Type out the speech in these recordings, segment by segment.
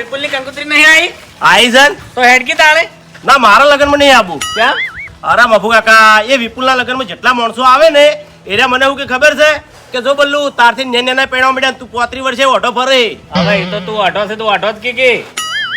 વિપુલની કંકોત્રી નહીં આવી? આવી સર. તો હેડકી તાળે. ના મારા લગ્નમાં નહીં આવું. ક્યાં? અરે મફુ કાકા એ વિપુલના લગ્નમાં જેટલા માણસો આવે ને એરા મને એવું કે ખબર છે કે જો બલ્લુ તારથી નેન નેના પેણા મળ્યા તું પોત્રી વર્ષે ઓઢો ફરે. હવે એ તો તું અઢો છે તું અઢો જ કે કે.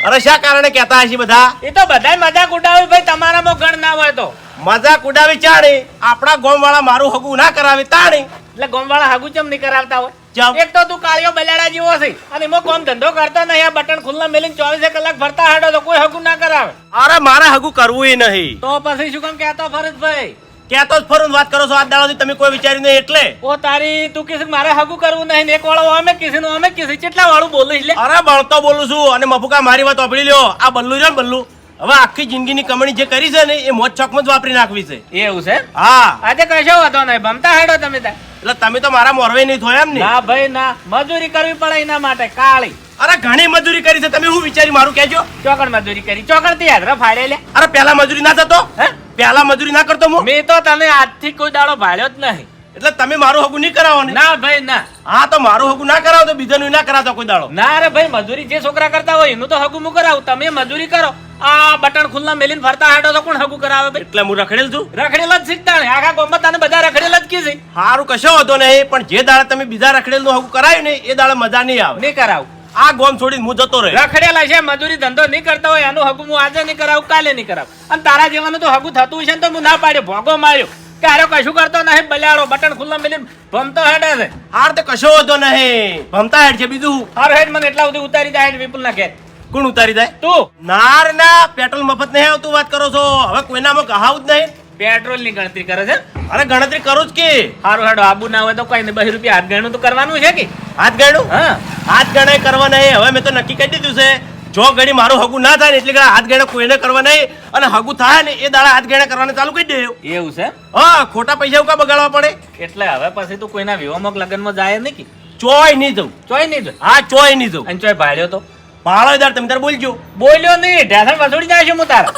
અરે શા કારણે કહેતા હશે બધા? એ તો બધાય મજાક ઉડાવે ભાઈ તમારામાં ગણ ના હોય તો. મજાક ઉડાવી ચાણી. આપણા ગોમ વાળા મારું હગું ના કરાવે તાણી. એટલે ગોમ વાળા હાગુ ચમ નહીં કરાવતા હોય? ચમ. એક તો તું કાળિયો બલાડા જેવો છે. અને એમાં કોમ ધંધો કરતો નહીં. આ બટન ખુલ્લા મેલીને ચોવીસે કલાક ફરતા હાડો તો કોઈ હગું ના કરાવે. અરે મારે હગું કરવું નહીં. તો પછી શું કામ કહેતો ફરજ ભાઈ કહેતો જ ફરું વાત કરો છો આ દાડાથી તમે કોઈ વિચાર્યું નહીં એટલે? ઓ તારી તું કીધું કે મારે હગું કરવું નહીં એક વાળો અમે કીધું ને અમે કીધું કેટલા વાળું બોલીશ લે. અરે બળતો બોલું છું અને મફુકા મારી વાત ઓપડી લ્યો. આ બલ્લુ છે બલ્લુ? હવે આખી જિંદગીની કમાણી જે કરી છે ને એ મોજ ચોકમાં જ વાપરી નાખવી છે. એવું છે? હા. આજે કશો વાંધો નહીં ભમતા હેડો તમે એટલે તમે તો મારા મોરવે નહીં થયો એમ ને? ના ભાઈ ના. મજૂરી કરવી પડે એના માટે કાળી. અરે ઘણી મજૂરી કરી છે. તમે હું વિચારી મારું કહેજો? ચોકડ મજૂરી કરી. ચોકડથી યાદ ફાડે લે. અરે પેલા મજૂરી ના થતો? હે? પેલા મજૂરી ના કરતો હું? મેં તો તને આજથી કોઈ દાડો ભાડ્યો જ નહીં. એટલે તમે મારું હગું નહીં કરાવો ને? ના ભાઈ ના. હા તો મારું હગું ના કરાવો તો બીજાનું ના કરાવતો કોઈ દાડો. ના રે ભાઈ મજૂરી જે છોકરા કરતા હોય એનું તો હગું હું કરાવું. તમે મજૂરી કરો. આ બટન ખુલ્લા મેલીને ફરતા હાડો તો કોણ હગું કરાવે ભાઈ? એટલે હું રખડેલ છું. રખડેલ જ શીખતા ને આખા ગોમત તને બધા રખડેલ જ કીધી હારું કશો હતો નહીં પણ જે દાડે તમે બીજા રખડેલનું હગું કરાયું ને એ દાડે મજા નહીં આવે. નહીં કરાવું. આ ગોમ છોડી હું જતો રહ્યો રખડેલા છે મજૂરી ધંધો નહીં કરતા હોય એનું હગું હું આજે નહીં કરાવું કાલે નહીં કરાવું. અને તારા જેવાનું તો હગું થતું છે ને તો હું ના પાડ્યો ભોગો માર્યો. કે આરો કશું કરતો નહીં બલ્યાડો બટન ખુલ્લા મેલીને ભમતો હેડે છે. હાર તો કશો હતો નહીં. ભમતા હેડ છે બીજું. હાર હેડ મને એટલા સુધી ઉતારી દે હેડ વિપુલ ના ઘેર. કોણ ઉતારી જાય? તું. નાર ના પેટ્રોલ મફત નહીં આવતું વાત કરો છો. હવે કોઈનામાં કહાવું જ નહીં. પેટ્રોલની ગણતરી કરે છે? અરે ગણતરી કરું જ કે. હારું હાડો આબુ ના હોય તો કઈ નહીં. બહી રૂપિયા હાથ ગણું તો કરવાનું છે કે? હાથ ગણું? હા. હાથ ગણાય કરવા નહીં. હવે મેં તો નક્કી કરી દીધું છે. જો ઘડી મારું હગું ના થાય ને એટલે હાથ ગણા કોઈને કરવા નહીં અને હગું થાય ને એ દાડા હાથ ગેડા કરવાનું ચાલુ કરી દે એવું છે? હા ખોટા પૈસા કા બગાડવા પડે. એટલે હવે પછી તું કોઈના વિવાહમાં લગ્નમાં જાય નહીં કે? ચોય નહીં જવું ચોય નહીં જવું હા ચોય નહીં જવું અને ચોય ભાડ્યો તો? ભાડો દાર તમે તાર બોલજો. બોલ્યો નહીં ઢેસણ વસૂડી જાય છે હું તારા.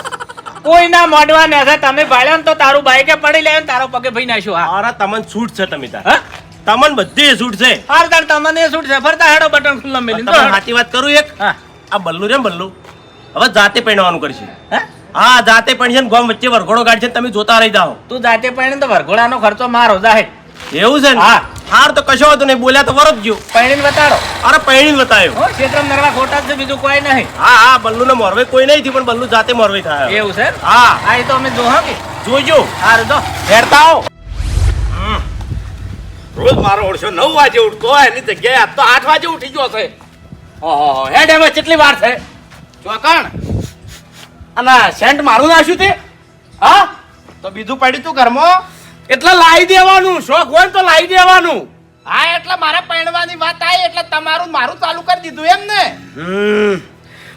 કોઈના મોઢવા ને હશે તમે ભાડ્યા ને તો તારું બાઈકે પડી લે તારો પગે ભાઈ નાખ્યો હા. અરે તમને છૂટ છે તમે તાર. હા? તમને બધી છૂટ છે. હાર તાર તમને છૂટ છે. ફરતા હેડો બટન ખુલ્લા મેલી તો સાચી વાત કરું એક? આ બલ્લુ રે બલ્લુ. હવે જાતે પહેરવાનું કરશે. હે? જાતે પહેરશે ને ગોમ વચ્ચે વરઘોડો કાઢશે ને તમે જોતા રહી જાઓ. તું જાતે પહેરીને તો વરઘોડાનો ખર્ચો મારો જાહે એવું છે ને? હા. હાર તો કશો હતો નહીં બોલ્યા તો વરસજો પૈણીને બતાડો અરે પહેણી બતાવ્યો હો ક્ષેત્રમ નરવા ખોટા જ છે બીજું કોઈ નહીં. હા હા બલ્લુ ને મોરવે કોઈ નહીં થયું પણ બલ્લુ જાતે મોરવે થાય. એવું છે? હા. હા એ તો અમે જોહો કે. જોજો. હારું તો ફેરતા આવો. રોજ મારો ઓળશો નવ વાગે ઉઠતો હોય એની જગ્યાએ આજ તો આઠ વાગે ઉઠી ગયો છે. ઓહો હેડ એમાં કેટલી વાર છે? ચોકણ અને સેન્ટ મારું નાખ્યું તે? હા? તો બીજું પડ્યું તું ઘરમાં? એટલે લાવી દેવાનું. શોખ હોય તો લાવી દેવાનું. હા એટલે મારા પહેણવાની વાત આવી એટલે તમારું મારું ચાલુ કરી દીધું એમ ને.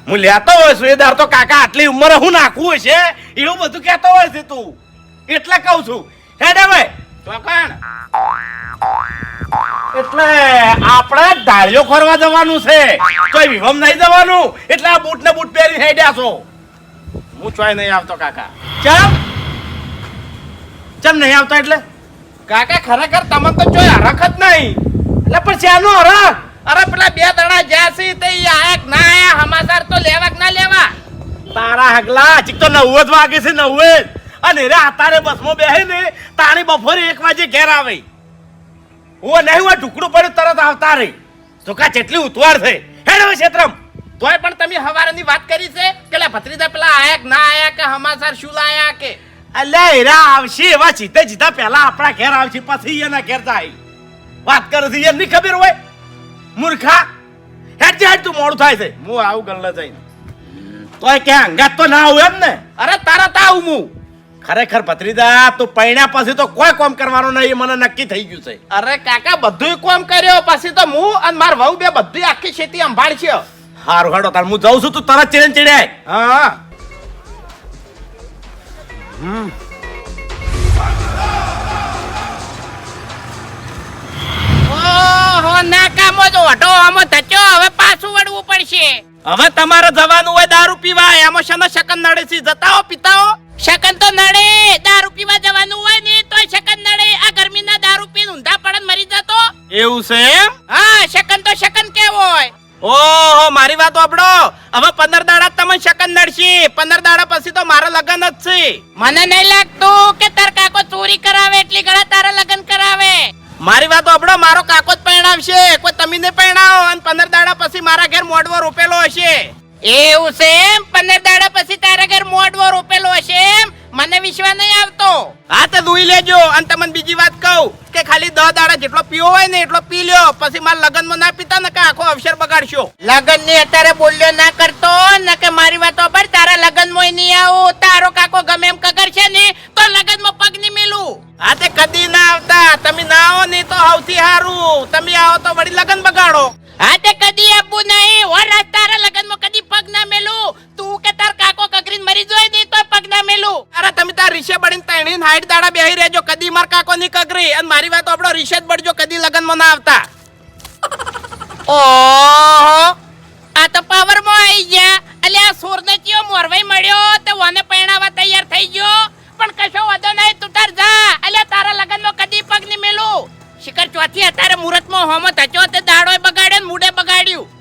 હું લેતો હોય છું તો કાકા આટલી ઉંમરે હું નાખવું હશે એવું બધું કહેતો હોય છે તું. એટલે કહું છું. હેડ ભાઈ? ચોકણ એટલે આપણે ધાળીઓ ખોરવા જવાનું છે. કોઈ વિવમ નહીં જવાનું. એટલે આ બૂટ ને બૂટ થઈ હેડ્યા છો. હું ચોય નહીં આવતો કાકા. ચમ? ચમ નહીં આવતા એટલે? કાકા ખરેખર તમે તો જોઈ હરખ જ નહીં. એટલે પણ શેનો હરખ? અરે પેલા બે દડા જ્યાં છે તે આયક ના આયા સમાચાર તો લેવા કે ના લેવા? તારા હગલા હજી તો નવ જ વાગે છે નવ જ. અને રે આતારે બસમાં બેહે ને તાણી બપોરે એક વાગે ઘેર આવે. હું નહીં હું ઢુકડું પડ્યું તરત આવતા રે તો કા જેટલી ઉતવાર છે. હેડ હવે ક્ષેત્રમ તોય પણ તમે હવારની વાત કરી છે? કે લા ભત્રીજા પેલા આયા ના આયા કે સમાચાર શું લાયા કે? અલ્યા હીરા આવશે એવા જીતે જીતા પહેલા આપણા ઘેર આવશે પછી એના ઘેર જાય. વાત કરે છે એમની ખબર હોય? મૂર્ખા. હેડ જે હેડ તું મોડું થાય છે. હું આવું ગલ્લે જઈને. તોય કે અંગાત તો ના આવું એમ ને? અરે તરત આવું હું. ખરેખર ભત્રીદા તું પૈણ્યા પછી તો કોઈ કોમ કરવાનું નહીં મને નક્કી થઈ ગયું છે. અરે કાકા બધુંય કોમ કર્યો પછી તો હું અને માર વહુ બે બધી આખી ખેતી સંભાળશે. હારું હાડો તાર હું જાઉં છું તું તરત ચીડે ચીડે. હા. નાકામો તો વટો આમો થચો હવે પાછું વળવું પડશે. હવે તમારે જવાનું હોય દારૂ પીવા એમાં શેનો શકન નડે છે. જતાઓ પિતાઓ. શકન તો નડે દારૂ પીવા જવાનું હોય ને તો શકન નડે. આ ગરમીના દારૂ પીને ઊંધા પડન મરી જતો. એવું છે એમ? હા શકન તો શકન કેવો હોય ઓહો મારી વાત સાંભળો હવે પંદર દાડા તમે શકન નડશી. પંદર દાડા પછી તો મારા લગન જ છે. મને નહીં લાગતું કે તાર કાકો ચોરી કરાવે એટલી ઘણા તારા લગ્ન કરાવે. મારી વાત સાંભળો મારો કાકો જ પરણાવશે. કોઈ તમે ને પરણાવો અને પંદર દાડા પછી મારા ઘેર મોડવો રોપેલો હશે. એવું છે એમ? પંદર દાડા પછી તારા ઘર મોડવો રોપેલો હશે એમ? મને વિશ્વાસ નહીં આવતો. હા તો દુઈ લેજો અને તમને બીજી વાત કહું. કે ખાલી દહ દાડા જેટલો પીવો હોય ને એટલો પી લ્યો. પછી મારા લગનમાં ના પીતા ને કે આખો અવસર બગાડશો? લગ્નની અત્યારે બોલ્યો ના કરતો ને કે મારી વાતો પર તારા લગ્નમાં નહીં આવું. તારો કાકો ગમે એમ કગર છે ને તો લગનમાં પગ નહીં મેલું. હા તે કદી ના આવતા. તમે ના આવો ને તો સૌથી સારું તમે આવો તો વળી લગન બગાડો. હા તે કદી આપવું નહીં. વરાજ તારા લગનમાં કદી પગ ના મેલું. તું કે તાર મરી જોઈ દી તો પગ ના મેલું. અરે તમે તાર રીશે બળીને તણીને હાઈટ દાડા બેહી રહેજો કદી માર કાકો ની કગરી. અને મારી વાત આપણો રીશે જ બળજો કદી લગનમાં ના આવતા. ઓહો. આ તો પાવરમાં આવી ગયા આ સોર ને કયો મોરવાઈ મળ્યો? તો વાને પરણાવા તૈયાર થઈ ગયો. પણ કશો વાંધો નહીં તું તાર જા. એટલે તારા લગનમાં કદી પગની મેલું. શિખર ચોથી અત્યારે મુહૂર્તમાં હોમત હચો તે દાડો બગાડ્યો મૂડે બગાડ્યું.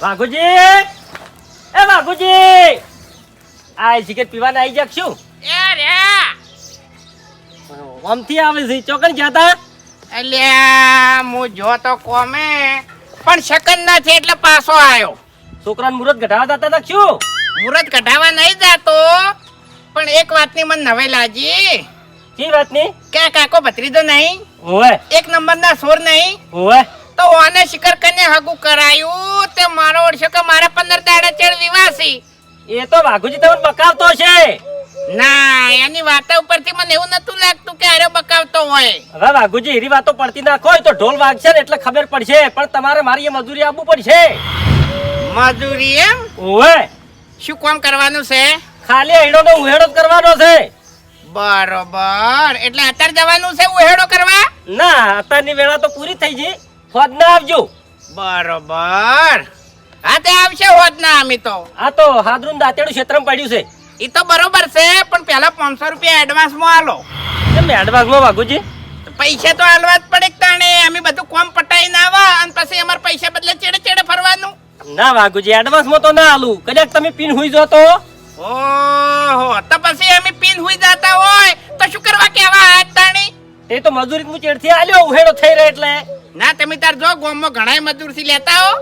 વાઘુજી! એ વાઘુજી! આ સિગરેટ પીવાના આવી જાક શું? એ રે આમથી આવે છે. ચોકન જાતા અલ્યા હું જો તો કોમે પણ શકન નથી એટલે પાછો આવ્યો. છોકરાને મુરત ઘટાવા જતા હતા શું? મુરત કઢાવા નહીં જાતો પણ એક વાતની મને નવે લાજી કી વાતની? કે કાકો ભત્રીજો નહીં? ઓય એક નંબરના સોર નહીં? ઓવે તો ઓને શિખર કને હગું કરાયું? તે મારો ઓળશો કે મારા પંદર દાડા ચેડ વિવાસી. એ તો વાઘુજી તમને બકાવતો છે. ના એની વાતા ઉપરથી મને એવું નતું લાગતું કે આરે બકાવતો હોય. હવે વાઘુજી એરી વાતો પડતી નાખો હોય તો ઢોલ વાગશે ને એટલે ખબર પડશે. પણ તમારે મારી એ મજૂરી આપવું પડશે. મજૂરી એમ? ઓવે. શું કામ કરવાનું છે? ખાલી એડો નો ઉહેડો કરવાનો છે. બરોબર. એટલે અત્યારે જવાનું છે ઉહેડો કરવા? ના અત્યારની વેળા તો પૂરી થઈ ગઈ. ફોજ ના આવજો. બરોબર. હા તે આવશે હોદ ના અમે તો. આ તો હાદરું દાંતેડું ક્ષેત્રમાં પડ્યું છે. એ તો બરોબર છે પણ પહેલા પાંચસો રૂપિયા એડવાન્સમાં આલો. કેમ એડવાન્સમાં વાગુજી પૈસા તો આલવા જ પડે તાણે અમે બધું કોમ પટાઈને આવા અને પછી અમારા પૈસા બદલે ચેડે ચેડે ફરવાનું. ના વાઘુજી એડવાન્સમાં તો ના આલું. કદાચ તમે પીન હુઈ જો તો ઓહો તો પછી અમે પીન હુઈ જતા હોય તો શું કરવા કેવા હાથ તાણી? એ તો મજૂરી હું ચેડથી આલ્યો ઉહેડો થઈ રહ્યો એટલે. ના તમે તાર જો ગોમમાં ઘણાય મજૂરથી લેતા હો.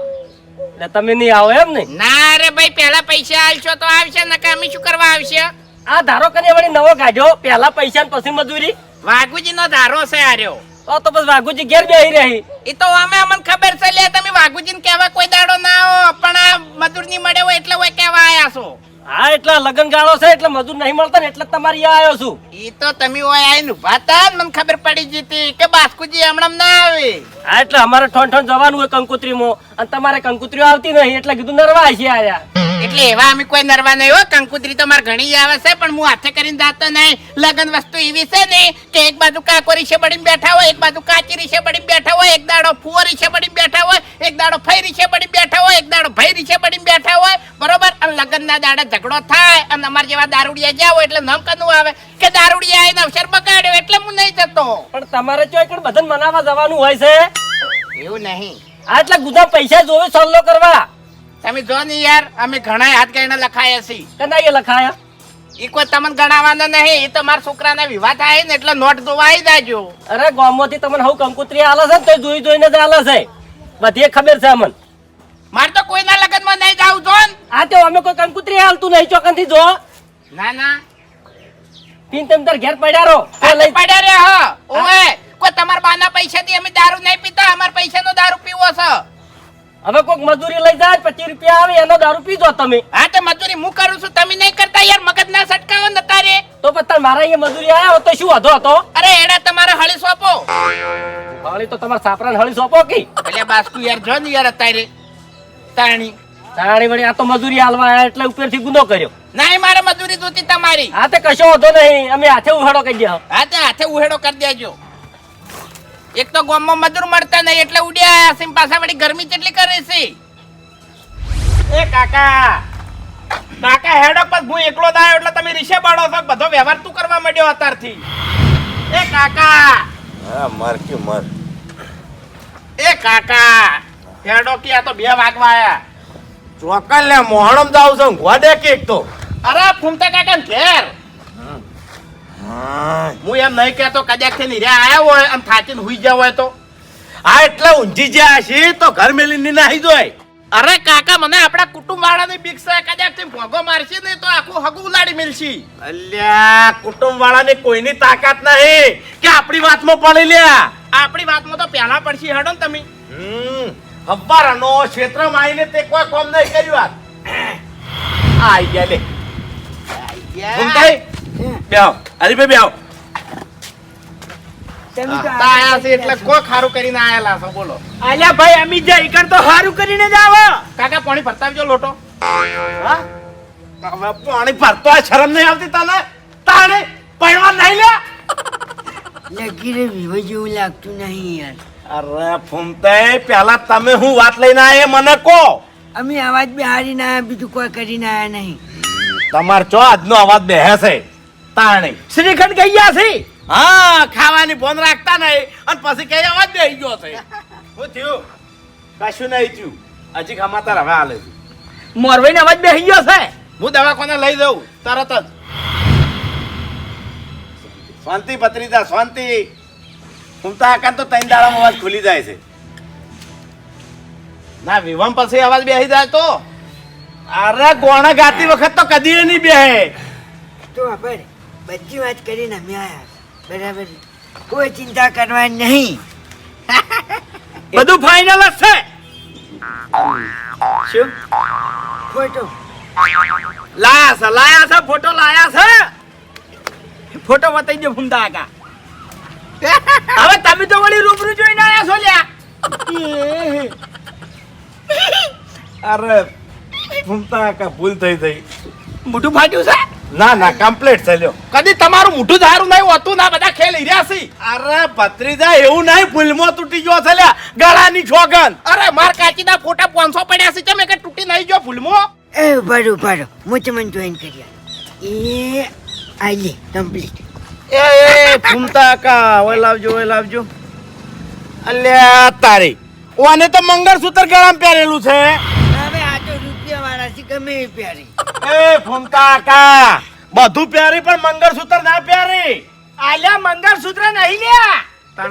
એટલે તમે નહીં આવો એમ ને? ના રે ભાઈ પહેલા પૈસા આલશો તો આવશે નકા અમે શું કરવા આવશે? આ ધારો કરીને વળી નવો કાઢ્યો પહેલા પૈસા ને પછી મજૂરી. વાઘુજી નો ધારો છે આર્યો. તો તો બસ વાઘુજી ઘેર બેહી રહી. એ તો અમે અમને ખબર છે લે તમે વાઘુજી ને કહેવા કોઈ દાડો ના આવો પણ આ મજૂરની મળે હોય એટલે હોય કેવા આયા છો. હા એટલા લગન ગાળો છે એટલે મજૂર નહીં મળતા ને એટલે તમારી આવ્યો છું. ઈ તો તમે ઓય આઈને ભાતા મને ખબર પડી જીતી કે બાસ્કુજી હમણાં ના આવે. હા એટલે અમારે ઠોન ઠોન જવાનું હોય કંકુત્રીમાં. અને તમારે કંકુત્રીઓ આવતી નહીં એટલે કીધું નરવા છે આયા. એટલે એવા અમે કોઈ નરવા નહીં હો કંકુતરી તો મારે ઘણી આવે છે પણ હું હાથે કરીને જાતો નહીં. લગન વસ્તુ એવી છે ને કે એક બાજુ કાકો રીશે બળીને બેઠા હોય એક બાજુ કાચી રીશે બળીને બેઠા હોય એક દાડો ફુઓ રીશે બળીને બેઠા હોય એક દાડો ફઈ રીશે બળીને બેઠા હોય એક દાડો ભાઈ રીશે બળીને બેઠા હોય. બરોબર? અને લગનના દાડા ઝઘડો થાય અને અમારા જેવા દારૂડિયા જ્યાં હોય એટલે નમકનું આવે. કે દારૂડિયા આવીને અવસર બગાડ્યો એટલે હું નહીં જતો. પણ તમારે જો એક બધાને મનાવા જવાનું હોય છે? એવું નહીં. આટલા એટલે ગુદા પૈસા જોવે સલ્લો કરવા. તમે જો ને યાર અમે ઘણા હાથ ગઈને લખાયા છીએ. એ લખાયા? ઈ કોઈ તમને ગણાવવાનો નહીં એ તો મારા છોકરાના વિવાહ થાય ને એટલે નોટ જોવા આવી જાજો. અરે ગામમાંથી તમને હું કંકુત્રી આલે છે તો જોઈ જોઈને જ આલે છે. બધી ખબર છે અમને. મારે તો કોઈના લગનમાં નહીં જાવ જો ને. આ તો અમે કોઈ કંકુત્રી હાલતું નહીં ચોકનથી જો. ના ના. પીન તમ તાર ઘેર પડ્યા રહો. પડ્યા રે હ. ઓએ કોઈ તમારા બાના પૈસાથી અમે દારૂ નહીં પીતા? અમારા પૈસાનો દારૂ પીવો છે. હવે કોઈક મજૂરી લઈ જાય પચીસ રૂપિયા આવે એનો દારૂ પીજો તમે. હા તો મજૂરી હું કરું છું તમે નહીં કરતા યાર મગજ ના સટકાવો ને તારે. તો પછી મારા અહીંયા મજૂરી આવ્યા હોત તો શું વધો હતો? અરે એડા તમારે હળી સોંપો. હળી તો તમારા સાપરાને હળી સોંપો કે? એટલે બાસ્કુ યાર જો ને યાર અત્યારે. તાણી. તાણી વળી આ તો મજૂરી હાલવા આવ્યા એટલે ઉપરથી ગુનો કર્યો. નહીં મારે મજૂરી જોતી તમારી. હા તે કશો વધો નહીં. અમે હાથે ઉહેડો કરી દે. હા તે હાથે ઉહેડો કરી દેજો. એક તો ગામમાં મજૂર મળતા નહીં એટલે ઉડ્યા ને પાછા વળી ગરમી કેટલી કરે છે? એ કાકા કાકા હેડો પર હું એકલો દાયો એટલે તમે રીશે બાળો છો. બધો વ્યવહાર તું કરવા માંડ્યો અત્યારથી. એ કાકા. હા મર કે મર. એ કાકા હેડો કે આ તો બે વાગવા આયા. ચોકલ લે મોહણમ જાવ છો ગોડે કેક તો. અરે ફૂમતા કાકા ઘેર. હા. હું એમ નહીં કહેતો કદાચથી નિર્યા આયા હોય અને થાકીને હુઈ ગયા હોય તો. આ એટલે ઊંઘી જ્યાં છે તો ઘર મેલી નાહી જોય. અરે કાકા મને આપણા કુટુંબ વાળાની બીક છે. કદાચ ભોગો મારશે ને તો આખું હગું ઉલાડી મિલશે. અલ્યા કુટુંબ વાળાની કોઈની તાકાત નહીં. કે આપણી વાતમાં પડી લ્યા. આપણી વાતમાં તો પહેલા પડશે હડો ને તમે. હમ હવારાનો ક્ષેત્રમાં આવીને તે કોઈ કોમ નહીં કર્યું વાત આ આઈ ગયા લે. ઘૂમતાઈ બેહો. હરીભાઈ બેહો તા આયા છે એટલે કોઈ ખારું કરીને આયેલા છો બોલો. અલ્યા ભાઈ અમી જઈ કર તો સારું કરીને જ આવો. કાકા પાણી ભરતાવજો લોટો. હા? હવે પાણી ભરતો શરમ નહીં આવતી તને? તાણે પડવા નહીં લે? લગીરે વિવો જેવું લાગતું નહીં યાર. અરે ફૂમતાઈ પહેલા તમે હું વાત લઈને આયા મને કહો. અમે અવાજ બિહારી ના બીજું કોઈ કરીને આયા નહીં. તમાર ચો આજનો અવાજ બેહે છે? તાણે શ્રીખંડ કહી ગયા છે. હા ખાવાની બોન રાખતા નહીં. અને પછી કઈ અવાજ દઈ ગયો છે. શું થયું? કશું નહીં થયું. હજી ખમાતા હવે હાલે છે. મોરવાઈ અવાજ બેસી ગયો છે. હું દવાખાને લઈ જાઉં તરત જ. શાંતિ પત્રિતા શાંતિ. ફૂમતા આકાર તો ત્રણ દાડામાં અવાજ ખુલી જાય છે. ના વિવાહ પછી અવાજ બેસી જાય તો? અરે ગોણા ગાતી વખત તો કદી નહીં બેહે. તો આપણે બધી વાત કરીને અમે આવ્યા બરાબર. કોઈ ચિંતા કરવાની નહીં. બધું ફાઇનલ જ છે. શું? ફોટો. લાયા છે લાયા છે ફોટો લાયા છે. ફોટો બતાવી દો ફૂમતા આકા હવે તમે તો વળી રૂબરૂ જોઈને આયા છો લ્યા. અરે ફૂમતા આકા ભૂલ થઈ થઈ. મોટું ફાટ્યું છે? ના ના કમ્પ્લીટ ચાલ્યો કદી તમારું મોઢું ધારું નહીં હોતું? ના બધા ખેલ રહ્યા છે અરે ભત્રીજા એવું નહીં ફિલ્મો તૂટી ગયો છે લ્યા. ગળાની છોગન. અરે માર કાચીના ફોટા 500 પડ્યા છે ચમે કે તૂટી નહીં ગયો ફિલ્મો એ બરો બરો હું તમને જોઈન કરી એ આઈ કમ્પ્લીટ એ એ ફૂમતા કા ઓય લાવજો ઓય લાવજો. અલ્યા તારી. ઓને તો મંગળસૂત્ર ગળામાં પહેરેલું છે હવે આ તો રૂપિયા વાળા છે ગમે એ પ્યારી? એ ફૂમતા આકા બધું પહેરી પણ મંગળસૂત્ર ના પહેરી આલ્યા મંગળસૂત્ર નહીં લ્યા.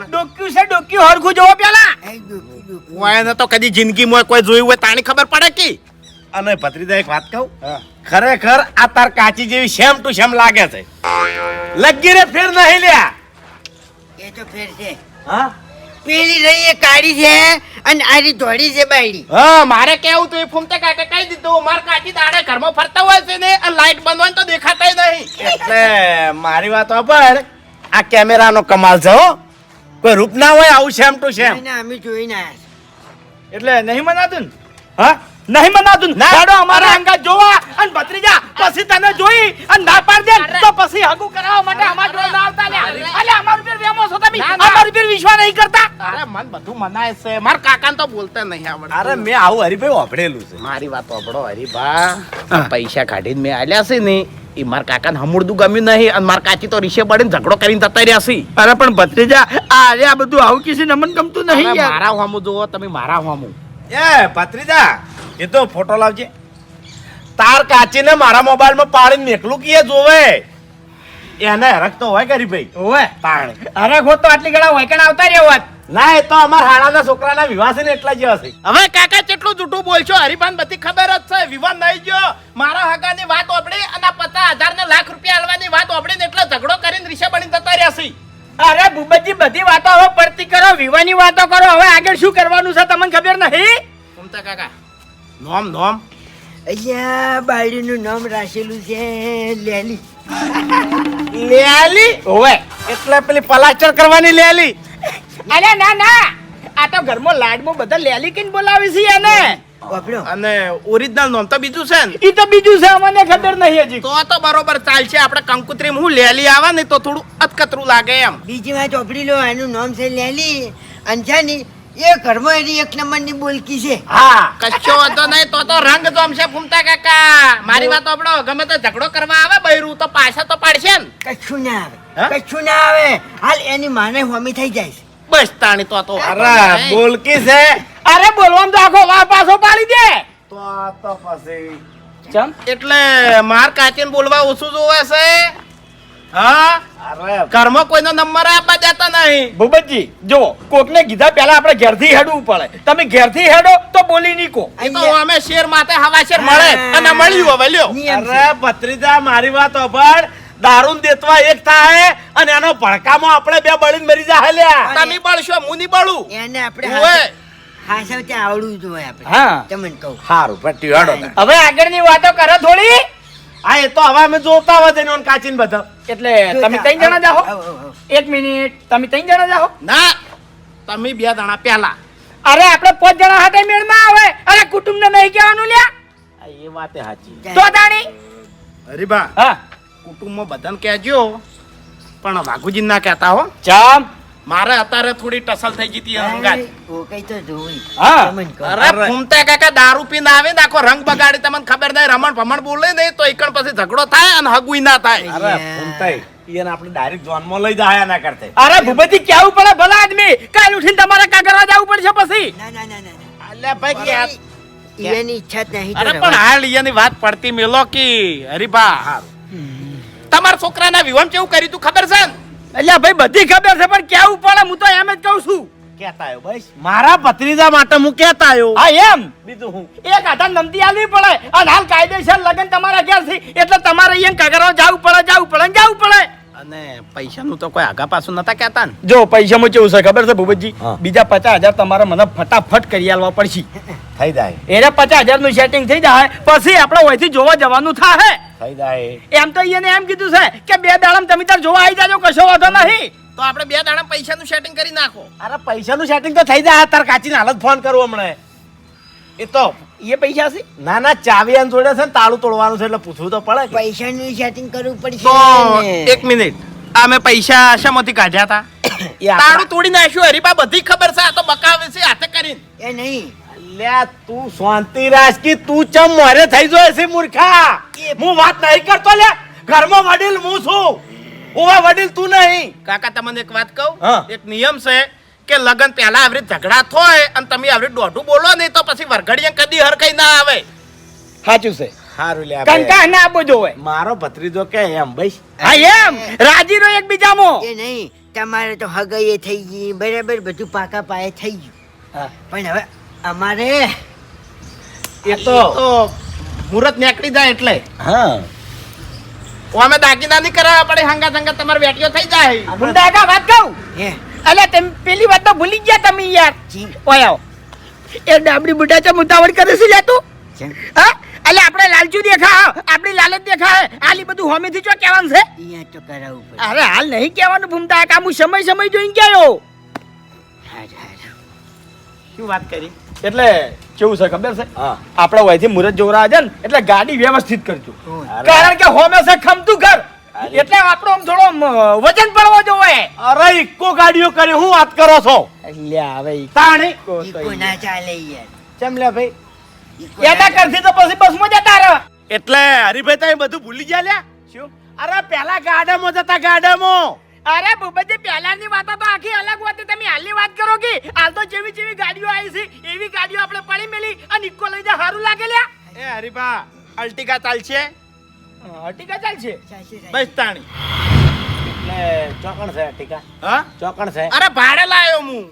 ડોક્યું છે ડોક્યું હરખું જોવો પેલા. દુખી તો કદી જિંદગીમાં કોઈ જોયું હોય તાણી ખબર પડે કે? અને ભત્રીદા એક વાત કહું? ખરેખર આ તાર કાચી જેવી સેમ ટુ સેમ લાગે છે. લગી રે ફેર નહીં લ્યા. એ તો ફેર છે. હા? પેલી રહી એ કાળી છે અને આરી ધોળી છે બાયડી. હા મારે કેવું તું એ ફૂમતે કાકે કહી દીધું? માર કાચી દાડે ઘરમાં ફરતા હોય છે ને અને લાઈટ બંધ હોય તો દેખાતાય નહીં. એટલે મારી વાત પર આ કેમેરાનો કમાલ છે હો. કોઈ રૂપ ના હોય આવું સેમ ટુ સેમ અમે જોઈને આયા એટલે નહીં મનાતું ને? હા? નહીં મનાતું? હેડો અમારા અંગા જોવા અને ભત્રીજા પછી તને જોઈ અને ના પાડ દે તો પછી હગુ કરાવવા માટે અમાર જોડે ના આવતા લ્યા. અલે અમાર ઉપર વેમો છો તમે. અમાર ઉપર વિશ્વાસ નહીં કરતા. અરે મન બધું મનાય છે. માર કાકા તો બોલતા નહીં આવડતું. અરે મેં આવું હરીભાઈ વાપરેલું છે. મારી વાત સાંભળો હરીભા. પૈસા કાઢીને મેં આલ્યા છે ને એ માર કાકાને હમુડતું ગમ્યું નહીં અને માર કાચી તો રીશે બળીને ઝઘડો કરીને જતા રહ્યા છે. અરે પણ ભત્રીજા આ આ બધું આવું કિસી નમન ગમતું નહીં યાર. મારા હોમું જોવો તમે મારા હોમું. એ ભત્રીજા એ તો ફોટો લાવજે. તાર કાચીને મારા મોબાઈલમાં પાડીને મેકલું કીએ જોવે? એને હરખ તો હોય કરી ભાઈ. ઓવે તાણ. હરખ હોત તો આટલી ઘણા હોય આવતા રહ્યો હોત? ના એ તો અમારા હાડાના છોકરાના વિવાહ છે ને એટલા જ હશે. હવે કાકા કેટલું જૂઠું બોલશો? હરિભાન બધી ખબર જ છે. વિવાહ નહીં ગયો મારા હગાની વાત ઓબડી અને પચાસ હજાર ને લાખ રૂપિયા આલવાની વાત ઓપડીને એટલો ઝઘડો કરીને રીશે બની જતા રહ્યા છે. અરે ભૂપતજી બધી વાતો હવે પડતી કરો. વિવાની વાતો કરો. હવે આગળ શું કરવાનું છે? તમને ખબર નહીં કાકા નોમ નોમ. અહીંયા બાયડીનું નામ રાખેલું છે લેલી. લેલી? ઓવે એટલે પેલી પલાચર કરવાની લેલી. અરે ના ના. આ તો ઘરમાં લાડમો બધા લેલી કઈને બોલાવી છે એને. અને ઓરિજિનલ નોમ તો બીજું છે ને. ઈ તો બીજું છે અમને ખબર નહીં હજી. તો તો બરોબર ચાલશે. આપણે કંકુત્રી હું લેલી આવે ને તો થોડું અતકતરું લાગે એમ. બીજી વાત ચોપડી લો એનું નામ છે લેલી. અને છે ને એ ઘરમાં એની એક નંબરની બોલકી છે. હા. કશો વાંધો નહીં તો તો રંગ જોમશે ફૂમતા કાકા. મારી વાત આપણો ગમે તો ઝઘડો કરવા આવે બૈરું તો પાછા તો પાડશે ને. કશું ના આવે. કશું ના આવે. હાલ એની માને હોમી થઈ જાય છે. બસ તાણી તો તો અરે બોલકી છે. અરે બોલવાનું તો આખો વા પાછો પાડી દે. તો આ તો પછી. ચમ. એટલે માર કાચીને બોલવા ઓછું જોવે છે. હા? અરે. કોઈનો નંબર આપવા જતા નહીં. ભૂપતજી જો કોકને કીધા પહેલા આપણે ઘેરથી હેડવું પડે. તમે ઘેરથી હેડો તો બોલી નીકો. તો અમે શેર માથે હવા શેર મળે અને મળ્યું હવે લ્યો. અરે ભત્રીજા મારી વાત સાંભળ દારૂન દેતવા એક થાય અને એનો ભડકામાં આપણે બે બળીને મરી જાય લ્યા. તમે બળશો હું નહીં બળું. એને આપણે. હાસવ ત્યાં આવડવું જોઈએ આપણે. હા. તમને કહું. સારું પટ્ટી હેડો હવે આગળની વાતો કરો થોડી. હા એ તો હવે અમે જોતા હોય તેનો કાચીન બધા. એટલે તમે ત્રણ જણા જાઓ. એક મિનિટ. તમે ત્રણ જણા જાઓ. ના તમે બે જણા પહેલા. અરે આપણે પાંચ જણા હાથે મેળમાં આવે. અરે કુટુંબને નહીં કહેવાનું લ્યા. એ વાતે સાચી. તો તાણી. હરીબા હા. કુટુંબમાં બધાને કહેજો. પણ વાઘુજી ના કહેતા હો. ચમ મારે અત્યારે થોડી ટસલ થઈ ગઈ હતી હંગાત. અરે, તો જોઈ. હા. અરે ફૂમતા કાકા દારૂ પીને આવે ને આખો રંગ બગાડી તમને ખબર નહીં રમણ ભમણ બોલે નહીં તો એકણ પછી ઝઘડો થાય અને હગુઈ ના થાય. અરે ફૂમતાઈ, એને આપણે ડાયરેક્ટ જોનમાં લઈ જાય ના કરતે. અરે ભૂપતિ કેવું પડે ભલા આદમી કાલ ઉઠીને તમારે કાગરવા જવું પડશે પછી. ના ના ના ના ના. અલ્યા ભાઈ કે આ- ઈ- એની ઈચ્છા જ નહીં અરે પણ હાલ ઈયાની વાત પડતી મેલો કી હરીબા તમારા છોકરાના વિવાહ કેવું કર્યું તું ખબર છે? ને? એટલે ભાઈ બધી ખબર છે પણ કેવું પડે હું તો એમ જ કહું છું. કેતા આવ્યો ભાઈ મારા ભત્રીજા માટે હું કેતા આવ્યો હા એમ? બીજું હું? એક આધાર નમતી આલવી પડે અને હાલ કાયદેસર લગન તમારા ઘેરથી. એટલે તમારે અહીંયા કાગરવા જવું પડે જવું પડે જવું પડે. અને પૈસાનું તો કોઈ આગા પાછું નતા કહેતા ને. જો પૈસામાં કેવું છે ખબર છે ભૂપતજી? બીજા પચાસ હજાર તમારે મને ફટાફટ કરી આલવા પડશે. થઈ જાય. એને પચાસ હજારનું સેટિંગ થઈ જાય પછી આપણે ઓયથી જોવા જવાનું થાય થઈ જાય. એમ તો એને એમ કીધું છે કે બે દાડમ તમે તાર જોવા આવી જાજો કશો વાંધો નહીં. તો આપણે બે દાડા પૈસાનું સેટિંગ કરી નાખો. અરે પૈસાનું સેટિંગ તો થઈ જાય તાર કાચીને હાલત ફોન કરું હમણાં. એ તો એ પૈસા છે? ના ના ચાવી આને જોડે છે ને તાળું તોડવાનું છે એટલે પૂછવું તો પડે. પૈસાનું સેટિંગ કરવું પડશે તો એક મિનિટ. આ મેં પૈસા શામાંથી કાઢ્યા હતા? તાળું તોડી નાખ્યું હરીપા બધી ખબર છે આ તો બકાવે છે હાથે કરીને. એ નહીં. અલ્યા તું શાંતિ રાખ કે તું ચમ મોરે થઈ જોય છે મૂર્ખા? હું વાત નહીં કરતો લે. ઘરમાં વડીલ હું છું. ઓવા વડીલ તું નહીં. કાકા તમને એક વાત કહું? એક નિયમ છે કે લગન પહેલા આવરી ઝઘડા થાય અને તમે આવરી દોઢું બોલો નહીં તો પછી વરઘડીએ કદી હરકઈ ના આવે. સાચું છે. હારું લે કંકા ના આપો જોવે. મારો ભત્રીજો કે એમ ભાઈ હા એમ? રાજી રો એકબીજામાં? એ નહીં તમારે તો હગાઈ થઈ ગઈ બરાબર બધું પાકા પાયે થઈ ગયું. પણ હવે અમારે એ તો મુરત મુહૂર્ત નીકળી જાય એટલે. હા. અમે દાગીના નહીં કરાવવા પડે હંગા હંગા તમારે વેટીઓ થઈ જાય. મુંડા કા વાત કહું? હે. અલ્યા તમે પેલી વાત તો ભૂલી ગયા તમે યાર. ઓયો એ ડાબડી બુઢા છે મુદ્દાવડ કરે છે લે તું. હા? અલે આપણે લાલચુ દેખા આપણી લાલચ દેખાય. આલી બધું હોમેથી ચો કહેવાનું છે? અહીંયા તો કરાવું પડે. અરે હાલ નહીં કહેવાનું ભૂમતા કામ હું સમય સમય જોઈને ગયો. શું વાત કરી? એટલે કેવું છે ખબર છે? આપણે વયથી મુરત જોરા છે ને એટલે ગાડી વ્યવસ્થિત કરજો. કારણ કે હોમે છે ખમતું ઘર. એટલે આપણો આમ થોડો વજન પડવો જોવે. અરે ઇકો ગાડીઓ કરી હું વાત કરો છો? લ્યા હવે તાણી. કો તો ઈકો ઈ. ના ચાલે યાર. ચમ લે ભાઈ. એના કરથી તો પછી બસમાં જતા રહો. એટલે હરીભાઈ તમે બધું ભૂલી ગયા લ્યા? શું? અરે પેલા ગાડામાં જતા ગાડામાં. અરે ભૂપતજી પહેલાની વાતો તો આખી અલગ હતી. તમે હાલની વાત કરો કે હાલ તો જેવી જેવી ગાડીઓ આવી છે એવી ગાડીઓ આપણે પડી મેલી અને ઇક્કો લઈ જા સારું લાગે લ્યા. એ હરીભા અલ્ટિકા ચાલશે. ટીકા ચાલશે ચાલશે, ચાલશે. બસ તાણી. એટલે ચોકણ છે અટીકા. હા? ચોકણ છે. અરે ભાડે લાયો હું.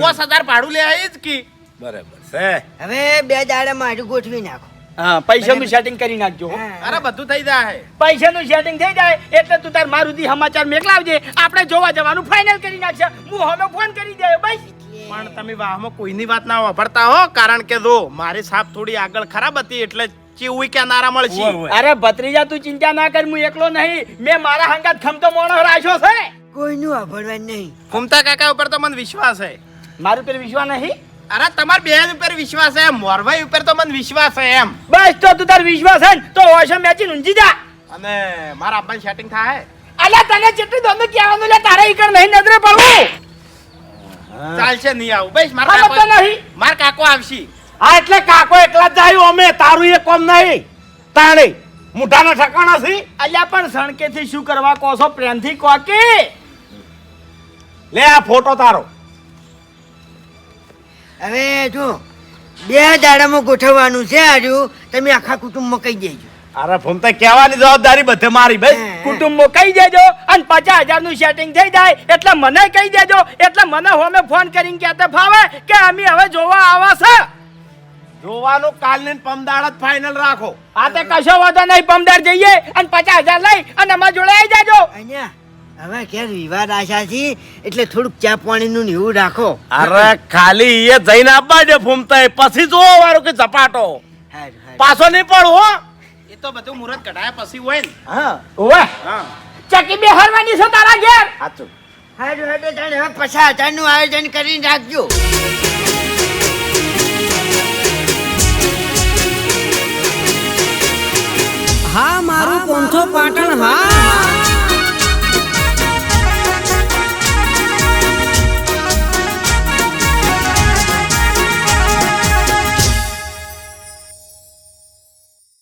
પોસ હજાર ભાડું લે આવી જ કી? બરાબર છે. હવે બે દાડા મારું ગોઠવી નાખો. હા પૈસાનું સેટિંગ કરી નાખજો હા. અરે બધું થઈ જાય પૈસાનું સેટિંગ થઈ જાય એટલે તું તાર મારુતિ સમાચાર મેકલાવજે. આપણે જોવા જવાનું ફાઇનલ કરી નાખશે. હું હવે ફોન કરી દે બસ. પણ તમે વાહમાં કોઈની વાત ના વાપરતા હો કારણ કે જો મારી સાપ થોડી આગળ ખરાબ હતી એટલે ચેવું કે નારા મળશે. અરે ભત્રીજા તું ચિંતા ના કર હું એકલો નહીં. મેં મારા હંગાત ખમતો મોણો રાખ્યો છે. કોઈનું આભળવા નહીં. ખમતા કાકા ઉપર તો મને વિશ્વાસ છે મારું પર વિશ્વાસ નહીં? અરે તમાર બેન ઉપર વિશ્વાસ છે મોરભાઈ ઉપર તો મને વિશ્વાસ છે એમ. બસ તો તું તાર વિશ્વાસ છે તો ઓછો મેચી ઊંઝી જા. અને મારા અબ્બાની સેટિંગ થાય અલ્યા તને જેટલી દોનું કહેવાનું લે તારે ઈકર નહીં નજરે પડવું. ચાલશે નહીં આવું. બસ મારા કાકો નહીં. મારા કાકો આવશે. હા એટલે કાકો એકલા જ જાય અમે તારું એ કોમ નહીં. તાણે મુઠાના ઠકાણા છે. અલ્યા પણ સણકેથી શું કરવા કહો છો? પ્રેમથી કહો કે? લે આ ફોટો તારો. હવે જો બે દાડામાં ગોઠવવાનું છે આજુ તમે આખા કુટુંબમાં કહી દેજો. અરે ફૂમતા કહેવાની જવાબદારી બધે મારી ભાઈ. કુટુંબ કુટુંબો કહી દેજો અને પચાસ હજારનું સેટિંગ થઈ જાય એટલે મને કહી દેજો. એટલે મને હોમે ફોન કરીને કહેતા ફાવે કે અમે હવે જોવા આવા છે. જોવાનું કાલ ને પમદાડ જ ફાઇનલ રાખો. આ તે કશો વાંધો નહીં પમદાર જઈએ અને પચાસ હજાર લઈ અને અમારા જોડે આવી જાજો. અહીંયા હવે ઘેર વિવાદ આશા છે એટલે થોડુંક ચા પાણીનું ને એવું રાખો. અરે ખાલી એ જઈને આપવા દે ફૂમતા પછી જોવો વાળું કે ઝપાટો. પાછો નહીં પડો હો. એ તો બધું મુહૂર્ત કઢાયા પછી હોય ને. હા. ઓવે હા. ચકી બે હરવાની છે તારા ઘેર. સાચું હારું, હારું, તાણે હવે પચાસ હજારનું આયોજન કરીને રાખજો. મારું પંથો પાટણ હા.